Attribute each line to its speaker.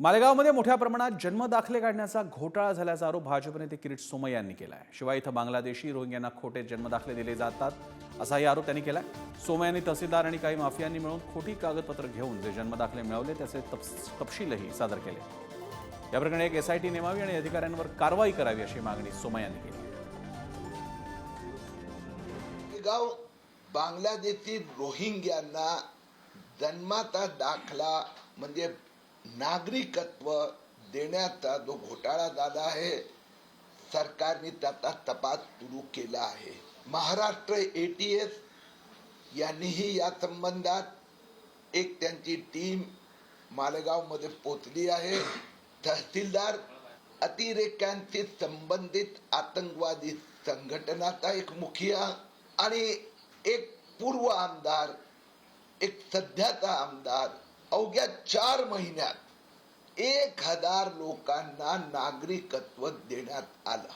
Speaker 1: मालेगावमध्ये मोठ्या प्रमाणात जन्मदाखले काढण्याचा घोटाळा झाल्याचा आरोप भाजप नेते किरीट सोमय यांनी केला आहे शिवाय इथं बांगलादेशी रोहिंग्यांना खोटे जन्मदाखले दिले जातात असाही आरोप त्यांनी केला आहे यांनी तहसीलदार आणि काही माफियांनी मिळून खोटी कागदपत्र घेऊन जे जन्मदाखले मिळवले त्याचे तपस- तपशीलही सादर केले. या प्रकरणी एक एसआयटी नेमावी आणि अधिकाऱ्यांवर कारवाई करावी अशी मागणी सोमयांनी यांनी केली.
Speaker 2: गाव बांगलादेशी रोहिंग्यांना जन्माचा दाखला म्हणजे नागरिकत्व देण्याचा जो घोटाळा झाला आहे सरकारने त्याचा तपास सुरू केला आहे. महाराष्ट्र ए टी एस यांनीही या संबंधात एक त्यांची टीम मालेगावमध्ये पोचली आहे. तहसीलदार अतिरेक्यांशी संबंधित आतंकवादी संघटनाचा एक मुखिया आणि एक पूर्व आमदार एक सध्याचा आमदार अवघ्या चार महिन्यात एक हजार लोकांना नागरिकत्व देण्यात आलं.